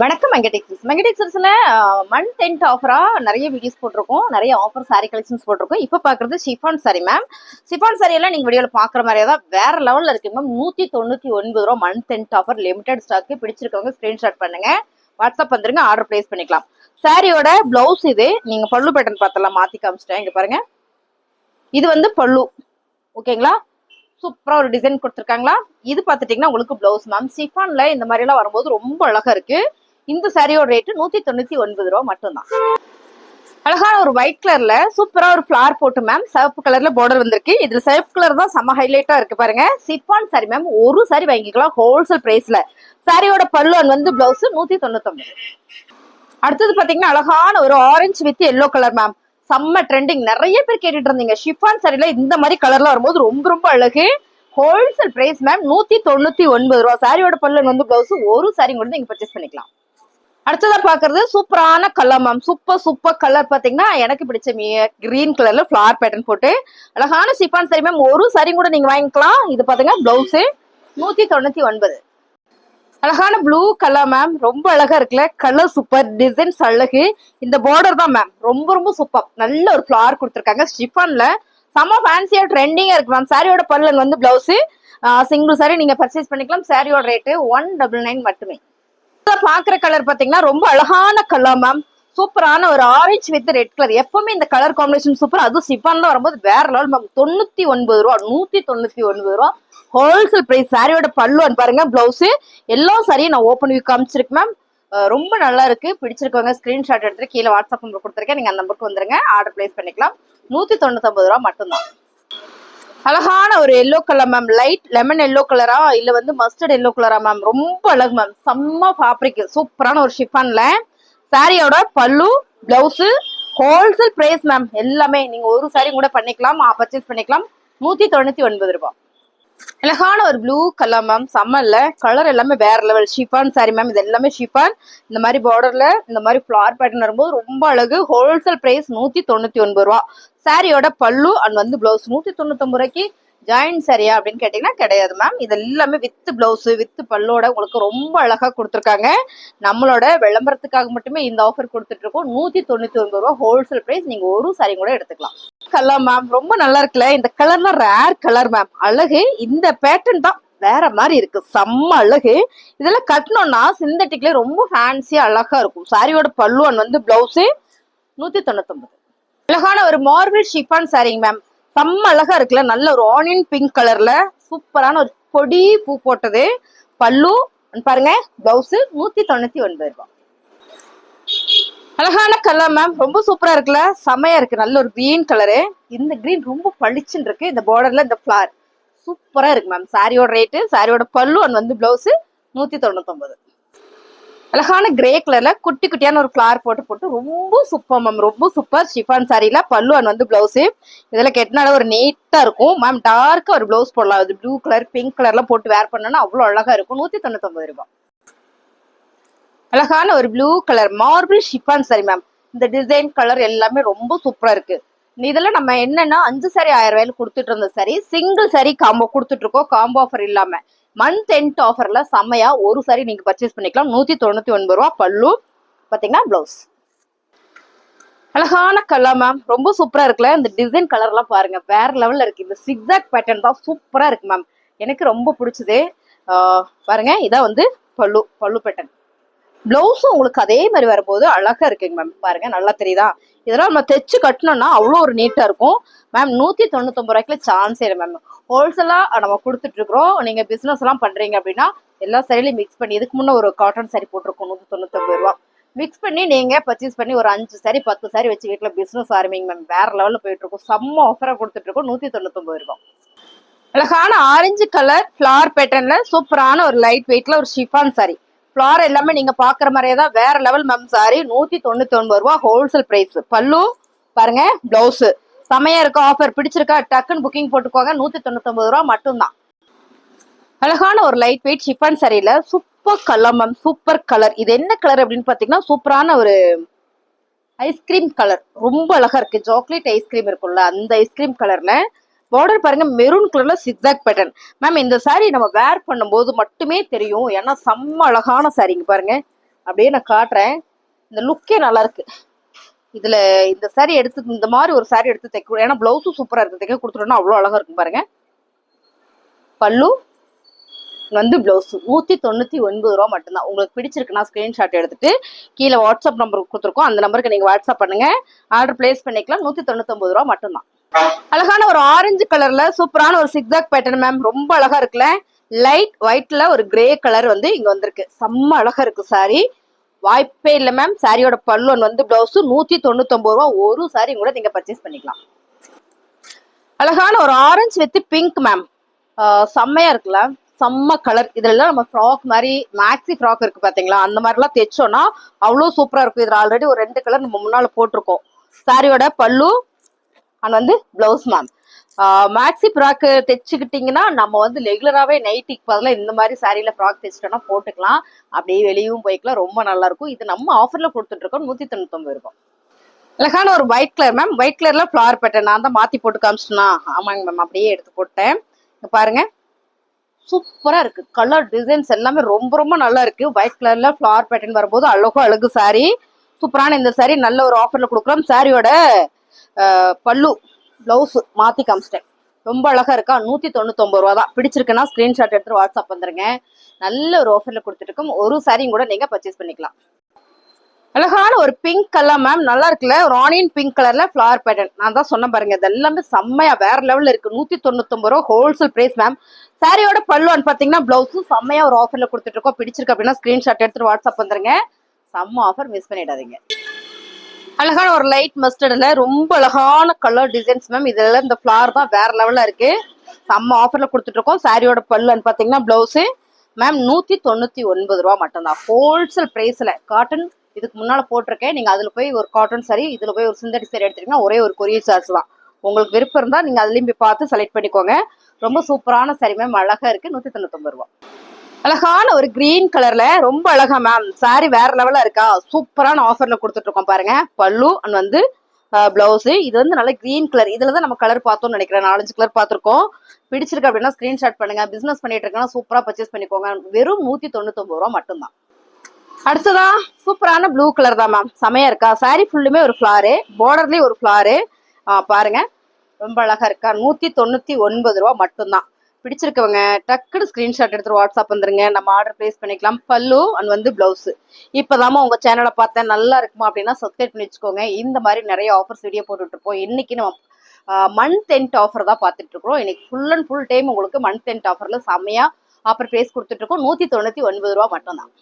வணக்கம் மெங்கடெக்ஸஸ் மெங்கடெக்ஸஸ்ல மண் டென்ட் ஆஃபராக நிறைய வீடியோஸ் போட்டிருக்கோம். நிறைய ஆஃபர் சாரி கலெக்ஷன்ஸ் போட்டிருக்கோம். இப்போ பார்க்குறது chiffon sari ma'am chiffon sari எல்லாம் நீங்கள் வீடியோவில் பார்க்குற மாதிரியே தான் வேறு லெவலில் இருக்குது மேம் நூற்றி தொண்ணூற்றி ஒன்பது ரூபா month end offer limited stock பிடிச்சிருக்கவங்க screenshot பண்ணுங்க. வாட்ஸ்அப் வந்துருங்க ஆர்டர் ப்ளேஸ் பண்ணிக்கலாம். சாரியோட ப்ளவுஸ் இது நீங்கள் பல்லு பேட்டர்ன் பார்த்தலாம் மாற்றி காமிச்சிட்டேன். இங்கே பாருங்கள் இது வந்து பல்லு. ஓகேங்களா சூப்பராக ஒரு டிசைன் கொடுத்துருக்காங்களா? இது பார்த்துட்டிங்கன்னா உங்களுக்கு ப்ளவுஸ் மேம் ஷிஃபானில் இந்த மாதிரிலாம் வரும்போது ரொம்ப அழகாக இருக்குது இந்த சாரியோட ரேட்டு நூத்தி தொண்ணூத்தி ஒன்பது ரூபா மட்டும்தான். அழகான ஒரு ஒயிட் கலர்ல சூப்பரா ஒரு ஃபிளார் போட்டு மேம் சிவப்பு கலர்ல பார்டர் வந்திருக்கு. இதுல சிவப்பு கலர் தான் செம்ம ஹைலைட்டா இருக்கு பாருங்க. சிப்பான் சாரி மேம் ஒரு சாரி வாங்கிக்கலாம் ஹோல்சேல் பிரைஸ்ல சாரியோட பல்லுவன் வந்து பிளவுஸ் நூத்தி தொண்ணூத்தொன்பது. அடுத்தது பாத்தீங்கன்னா அழகான ஒரு orange with yellow colour ma'am செம்ம ட்ரெண்டிங் நிறைய பேர் கேட்டுட்டு இருந்தீங்க. ஷிஃபான் சாரில இந்த மாதிரி கலர்ல வரும்போது ரொம்ப ரொம்ப அழகு. ஹோல்சேல் பிரைஸ் மேம் நூத்தி தொண்ணூத்தி ஒன்பது ரூபா. சாரியோட பல்லன் வந்து பிளவுஸ் ஒரு சாரி கூட நீங்க பர்ச்சேஸ் பண்ணிக்கலாம். அடுத்ததா பாக்குறது சூப்பரான colour ma'am super super colour பாத்தீங்கன்னா எனக்கு பிடிச்ச கிரீன் கலர்ல ஃபிளார் பேட்டர்ன் போட்டு அழகான ஷிஃபான் சாரி மேம் ஒரு சரி கூட நீங்க வாங்கிக்கலாம். இது பாத்தீங்கன்னா பிளவுஸ் நூத்தி தொண்ணூத்தி ஒன்பது. அழகான ப்ளூ கலர் மேம் ரொம்ப அழகா இருக்குல்ல? கலர் சூப்பர் டிசைன்ஸ் அழகு. இந்த பார்டர் தான் மேம் ரொம்ப ரொம்ப சூப்பர் நல்ல ஒரு ஃபிளார் கொடுத்துருக்காங்க. ஸ்டிஃபன்ல செம்ம ஃபேன்சியா ட்ரெண்டிங்கா இருக்கு மேம் சாரியோட பல்லன் வந்து பிளவுஸ் சிங்கிள் சாரி நீங்க பர்ச்சேஸ் பண்ணிக்கலாம். சாரியோட ரேட்டு ஒன் டபுள் நைன் மட்டுமே. இப்ப பாக்குற கலர் பாத்தீங்கன்னா ரொம்ப அழகான கலர் மேம் சூப்பரான ஒரு ஆரஞ்சு வித் ரெட் கலர் எப்பவுமே இந்த கலர் காம்பினேஷன் சூப்பர் அதுவும் சிஃபான்ல வரும்போது வேற லெவல் மேம் தொண்ணூத்தி ஒன்பது ரூபா நூத்தி தொண்ணூத்தி ஒன்பது ரூபா. ஹோல்சேல் பிரைஸ் சாரியோட பல்லுவன் பாருங்க பிளவுஸ் எல்லா சரியும் நான் ஓப்பன் வியூ காமிச்சிருக்கு மேம் ரொம்ப நல்லா இருக்கு. பிடிச்சிருக்கவங்க ஸ்கிரீன்ஷாட் எடுத்துட்டு கீழே வாட்ஸ்அப் நம்பர் கொடுத்துருக்கேன். நீங்க அந்த நம்பருக்கு வந்துருங்க. ஆர்டர் பிளேஸ் பண்ணிக்கலாம். நூத்தி தொண்ணூத்தொன்பது ரூபா மட்டும்தான். அழகான ஒரு yellow colour ma'am light lemon yellow கலரா இல்ல வந்து மஸ்டர்ட் எல்லோ கலரா மேம் ரொம்ப அழகு மேம் செம்ம ஃபேப்ரிக் சூப்பரான ஒரு ஷிஃபான்ல சாரியோட பல்லு பிளவுஸ் ஹோல்சேல் பிரைஸ் மேம் எல்லாமே நீங்க ஒரு சாரி கூட பண்ணிக்கலாம் பர்ச்சேஸ் பண்ணிக்கலாம். நூத்தி தொண்ணூத்தி ஒன்பது ரூபாய். அழகான ஒரு ப்ளூ கலர் மேம் சம்மர்ல கலர் எல்லாமே வேற லெவல் ஷிஃபான் சாரி மேம் இது எல்லாமே ஷிஃபான் இந்த மாதிரி பார்டர்ல இந்த மாதிரி ஃபிளார் பேட்டர்ன் வரும்போது ரொம்ப அழகு. ஹோல்சேல் பிரைஸ் நூத்தி தொண்ணூத்தி ஒன்பது ரூபா. சாரியோட பல்லு அண்ட் வந்து பிளவுஸ் நூத்தி தொண்ணூத்தி ரூபாய்க்கு ஜாயின் சரியா அப்படின்னு கேட்டீங்கன்னா கிடையாது மேம் இது எல்லாமே வித்து பிளவுஸ் வித்து பல்லோட உங்களுக்கு ரொம்ப அழகா கொடுத்துருக்காங்க. நம்மளோட விளம்பரத்துக்காக மட்டுமே இந்த ஆஃபர் கொடுத்துட்டு இருக்கோம் நூத்தி தொண்ணூத்தி ஒன்பது ரூபா ஹோல்சேல் பிரைஸ் நீங்க ஒரு சாரி கூட எடுத்துக்கலாம். கலர் மேம் ரொம்ப நல்லா இருக்குல்ல? இந்த கலர்லாம் ரேர் கலர் மேம் அழகு இந்த பேட்டர்ன் தான் வேற மாதிரி இருக்கு. செம்ம அழகு. இதெல்லாம் கட்டணும்னா சிந்தட்டிக்ல ரொம்ப ஃபேன்சியா அழகா இருக்கும். சாரியோட பல்லுவன் வந்து பிளவுஸ் நூத்தி தொண்ணூத்தொன்பது. அழகான ஒரு மார்பிள் ஷிஃபான் சாரிங்க மேம் செம்ம அழகா இருக்குல்ல. நல்ல ஒரு ஆனியன் பிங்க் கலர்ல சூப்பரான ஒரு கொடி பூ போட்டது. பல்லு பாருங்க பிளவுஸ் நூத்தி தொண்ணூத்தி ஒன்பது ரூபாய். அழகான கலர் மேம் ரொம்ப சூப்பரா இருக்குல்ல. செமையா இருக்கு. நல்ல ஒரு கிரீன் கலரு இந்த கிரீன் ரொம்ப பளிச்சுன்னு இருக்கு. இந்த பார்டர்ல இந்த ஃபிளார் சூப்பரா இருக்கு மேம் சாரியோட ரேட்டு சாரியோட பல்லு அண்ட் வந்து பிளவுஸ் நூத்தி தொண்ணூத்தொன்பது. அழகான கிரே கலர்ல குட்டி குட்டியான ஒரு ஃபிளார் போட்டு போட்டு ரொம்ப சூப்பர் மேம் ரொம்ப சூப்பர் ஷிஃபான் சாரியில பல்லு வந்து பிளவுஸு இதுல கெட்டினால ஒரு நீட்டா இருக்கும். மேம் டார்க்கா ஒரு பிளவுஸ் போடலாம். அது ப்ளூ கலர் பிங்க் கலர்லாம் போட்டு வேர் பண்ணோம்னா அவ்வளவு அழகா இருக்கும். நூத்தி தொண்ணூத்தொம்பது ரூபாய். அழகான ஒரு blue colour marble chiffon sari ma'am இந்த டிசைன் கலர் எல்லாமே ரொம்ப சூப்பரா இருக்கு. இதில் நம்ம என்னன்னா அஞ்சு சாரி ஆயிரம் ரூபாயில கொடுத்துட்டு இருந்த சாரி சிங்கிள் சாரி காம்போ கொடுத்துட்டு இருக்கோம். காம்போ ஆஃபர் இல்லாம. மந்த் எண்ட் ஆஃபர்ல செம்மையா ஒரு சாரி நீங்க பர்ச்சேஸ் பண்ணிக்கலாம். நூத்தி தொண்ணூத்தி ஒன்பது ரூபா பல்லு பாத்தீங்கன்னா பிளவுஸ் அழகான கலர் மேம் ரொம்ப சூப்பரா இருக்குல்ல? இந்த டிசைன் கலர் எல்லாம் பாருங்க. வேற லெவல்ல இருக்கு. இந்த சிக்ஸாக் பேட்டர்ன் தான் சூப்பரா இருக்கு மேம் எனக்கு ரொம்ப பிடிச்சது. பாருங்க. இதான் வந்து பல்லு பல்லு பேட்டர்ன் பிளவுஸும் உங்களுக்கு அதே மாதிரி வரும்போது அழகா இருக்குங்க மேம் பாருங்க நல்லா தெரியுதா? இதெல்லாம் நம்ம தைச்சு கட்டணும்னா அவ்வளோ ஒரு நீட்டாக இருக்கும். மேம் நூற்றி தொண்ணூத்தொம்பது ரூபாய்க்குல சான்ஸ் இல்லை மேம் ஹோல்சேலாக நம்ம கொடுத்துட்ருக்குறோம் நீங்கள் பிஸ்னஸ் எல்லாம் பண்ணுறீங்க அப்படின்னா எல்லா சரிலையும் மிக்ஸ் பண்ணி இதுக்கு முன்னே ஒரு காட்டன் சாரி போட்டிருக்கோம் நூற்றி தொண்ணூத்தொம்பது ரூபா. மிக்ஸ் பண்ணி நீங்கள் பர்ச்சேஸ் பண்ணி ஒரு அஞ்சு சாரி பத்து சாரி வச்சு வீட்டில் பிஸ்னஸ் ஆரம்பிங்க மேம் வேறு லெவலில் போயிட்டுருக்கோம் செம்ம ஆஃபராக கொடுத்துட்ருக்கோம் நூற்றி தொண்ணூத்தொம்பது ரூபா. அழகான ஆரஞ்சு கலர் ஃப்ளார் பேட்டர்னில் சூப்பரான ஒரு லைட் வெயிட்டில் ஒரு ஷிஃபான் சாரி ஃப்ளார் எல்லாமே நீங்க பாக்குற மாதிரியே தான் வேற லெவல் மேம் சாரி நூத்தி தொண்ணூத்தி ஒன்பது ரூபா ஹோல்சேல் பிரைஸ் பல்லு பாருங்க பிளவுஸ் செமையா இருக்கா ஆஃபர் பிடிச்சிருக்கா? டக்குன்னு புக்கிங் போட்டுக்கோங்க. நூத்தி தொண்ணூத்தி ஒன்பது ரூபா மட்டும்தான். அழகான ஒரு light weight chiffon சாரியில super colour ma'am super colour இது என்ன கலர் அப்படின்னு பாத்தீங்கன்னா சூப்பரான ஒரு ஐஸ்கிரீம் கலர் ரொம்ப அழகா இருக்கு. சாக்லேட் ஐஸ்கிரீம் இருக்கும்ல அந்த ஐஸ்கிரீம் கலர்ல பார்டர் பாருங்க மெரூன் கலர்ல சிக்ஸாக் பேட்டர்ன் மேம் இந்த saree நம்ம வேர் பண்ணும்போது மட்டுமே தெரியும். ஏன்னா செம்ம அழகான சாரிங்க பாருங்க. அப்படியே நான் காட்டுறேன். இந்த லுக்கே நல்லா இருக்கு. இதுல இந்த saree எடுத்து இந்த மாதிரி ஒரு சாரீ எடுத்து தைக்க ஏன்னா பிளவுஸும் சூப்பரா இருக்கு தைக்க கொடுத்துட்டோம்னா அவ்வளோ அழகா இருக்கும் பாருங்க. பல்லு வந்து பிளவுஸ் நூத்தி தொண்ணூத்தி ஒன்பது ரூபா மட்டும்தான். உங்களுக்கு பிடிச்சிருக்குன்னா ஸ்கிரீன்ஷாட் எடுத்துட்டு கீழே வாட்ஸ்அப் நம்பர் கொடுத்துருக்கோம். அந்த நம்பருக்கு நீங்க வாட்ஸ்அப் பண்ணுங்க. ஆர்டர் பிளேஸ் பண்ணிக்கலாம். நூத்தி தொண்ணூத்தி ரூபா மட்டும்தான். அழகான ஒரு ஆரஞ்சு கலர்ல சூப்பரான ஒரு சிக்ஸாக் பேட்டர்ன் மேம் ரொம்ப அழகா இருக்குல்ல? லைட் ஒயிட்ல ஒரு கிரே கலர் வந்து இங்க வந்திருக்கு. செம்ம அழகா இருக்கு சாரி வாய்ப்பே இல்லை மேம் சாரியோட பல்லுவன் வந்து பிளவுஸ் நூத்தி தொண்ணூத்தொம்பது ரூபா ஒரு சாரி கூட நீங்க பர்ச்சேஸ் பண்ணிக்கலாம். அழகான ஒரு ஆரஞ்சு வித் பிங்க் மேம் செம்மையா இருக்குல்ல? செம்ம கலர் இதுல நம்ம ஃப்ராக் மாதிரி மேக்ஸி ஃப்ராக் இருக்கு பாத்தீங்களா? அந்த மாதிரிலாம் தைச்சோம்னா அவ்வளோ சூப்பரா இருக்கும். இதுல ஆல்ரெடி ஒரு ரெண்டு கலர் நம்ம முன்னால போட்டிருக்கோம். சாரியோட பல்லு அண்ட் வந்து பிளவுஸ் மேம் மேக்ஸி ஃப்ராக்கு தைச்சுக்கிட்டிங்கன்னா நம்ம வந்து ரெகுலராகவே நைட்டிக்கு பதிலாக இந்த மாதிரி சாரியில் ஃப்ராக் தைச்சிட்டோம்னா போட்டுக்கலாம். அப்படியே வெளியும் போய்க்கலாம். ரொம்ப நல்லாயிருக்கும் இது நம்ம ஆஃபரில் கொடுத்துட்ருக்கோம் நூற்றி தொண்ணூத்தொம்பது இருக்கும் அழகான ஒரு ஒயிட் கலர் மேம் ஒயிட் கலரில் ஃப்ளவர் பேட்டர் நான் தான் மாற்றி போட்டு காமிச்சிட்டேனா? ஆமாங்க மேம் அப்படியே எடுத்து போட்டேன். பாருங்க. சூப்பராக இருக்கு. கலர் டிசைன்ஸ் எல்லாமே ரொம்ப ரொம்ப நல்லா இருக்கு. ஒயிட் கலரில் ஃப்ளவர் பேட்டர்ன் வரும்போது அழகோ அழகு சாரி சூப்பரான இந்த சாரி நல்ல ஒரு ஆஃபரில் கொடுக்குறோம். சாரியோட பல்லு பிளவுஸ் மாத்தி காமிச்சிட்டேன். ரொம்ப அழகா இருக்கா? நூத்தி தொண்ணூத்தொம்பது ரூபா தான் பிடிச்சிருக்குன்னா ஸ்கிரீன்ஷாட் எடுத்து வாட்ஸ்அப் வந்துருங்க. நல்ல ஒரு ஆஃபர்ல கொடுத்துட்டு ஒரு சாரியும் கூட நீங்க பர்ச்சேஸ் பண்ணிக்கலாம். அழகான ஒரு பிங்க் கலர் மேம் நல்லா இருக்குல்ல? ஒரு ஆனியன் பிங்க் கலர்ல ஃபிளவர் பேட்டர்ன் நான் தான் சொன்ன பாருங்க இது எல்லாமே செம்மையா வேற லெவல்ல இருக்கு. நூத்தி தொண்ணூத்தொம்பது ரூபா ஹோல்சேல் பிரைஸ் மேம் சாரியோட பல்லுவான்னு பாத்தீங்கன்னா பிளவுஸும் செம்மையா ஒரு ஆஃபர்ல கொடுத்துட்டு இருக்கோம் பிடிச்சிருக்கு அப்படின்னா ஸ்கிரீன்ஷாட் எடுத்துட்டு வாட்ஸ்அப் வந்துருங்க. செம்ம ஆஃபர் மிஸ் பண்ணிடாதீங்க. அழகான ஒரு லைட் மஸ்டர்டில் ரொம்ப அழகான கலர் டிசைன்ஸ் மேம் இதெல்லாம் இந்த ஃப்ளார் தான் வேற லெவலில் இருக்கு. செம்ம ஆஃபரில் கொடுத்துட்ருக்கோம். சாரியோட பல்லுன்னு பார்த்தீங்கன்னா ப்ளவுஸு மேம் நூற்றி தொண்ணூற்றி ஒன்பது ரூபா மட்டும்தான். ஹோல்சேல் ப்ரைஸில் காட்டன் இதுக்கு முன்னால் போட்டிருக்கேன். நீங்கள் அதில் போய் ஒரு காட்டன் சாரி இதில் போய் ஒரு சிந்தடிக் சாரி எடுத்துட்டீங்கன்னா ஒரே ஒரு கொரியர் சார்ஜ் தான். உங்களுக்கு விருப்பம் இருந்தால் நீங்கள் அதுலேயும் போய் பார்த்து செலக்ட் பண்ணிக்கோங்க. ரொம்ப சூப்பரான சாரி மேம் அழகாக இருக்குது நூற்றி தொண்ணூத்தொம்பது ரூபா. அழகான ஒரு கிரீன் கலர்ல ரொம்ப அழகா மேம் சாரி வேற லெவலா இருக்கா? சூப்பரான ஆஃபர்ல கொடுத்துட்டு இருக்கோம் பாருங்க. பல்லு அண்ட் வந்து பிளவுஸ் இது வந்து நல்ல கிரீன் கலர் இதுல தான் நம்ம கலர் பார்த்தோம்னு நினைக்கிறேன். நாலஞ்சு கலர் பார்த்துருக்கோம். பிடிச்சிருக்கு அப்படின்னா ஸ்கிரீன்ஷாட் பண்ணுங்க. பிசினஸ் பண்ணிட்டு இருக்கேன்னா சூப்பரா பர்ச்சேஸ் பண்ணிக்கோங்க. வெறும் நூத்தி தொண்ணூத்தொன்பது ரூபா மட்டும்தான். அடுத்ததா சூப்பரான ப்ளூ கலர் தான் மேம் செமையா இருக்கா? சாரி ஃபுல்லுமே ஒரு ஃபிளாரு பார்டர்லயே ஒரு ஃபிளாரு பாருங்க. ரொம்ப அழகா இருக்கா? நூத்தி தொண்ணூத்தி ஒன்பது ரூபா மட்டும்தான். பிடிச்சிருக்கவங்க டக்குனு ஸ்கிரீன்ஷாட் எடுத்து வாட்ஸ்அப் வந்துருங்க. நம்ம ஆர்டர் பிளேஸ் பண்ணிக்கலாம். பல்லு அண்ட் வந்து பிளவுஸ் இப்போதாம்மா உங்க சேனலை பார்த்தேன். நல்லா இருக்குமா அப்படின்னா சப்ஸ்கிரைப் பண்ணி வச்சுக்கோங்க. இந்த மாதிரி நிறைய ஆஃபர்ஸ் வீடியோ போட்டுட்டு இருப்போம் இன்னைக்கு நம்ம மந்த் எண்ட் ஆஃபர் தான் பார்த்துட்டு இன்னைக்கு ஃபுல் அண்ட் ஃபுல் டைம் உங்களுக்கு மந்த் எண்ட் ஆஃபர்ல செம்மையா ஆஃபர் பிரைஸ் கொடுத்துட்டு இருக்கோம். நூத்தி தொண்ணூத்தி ஒன்பது ரூபா மட்டும்தான்.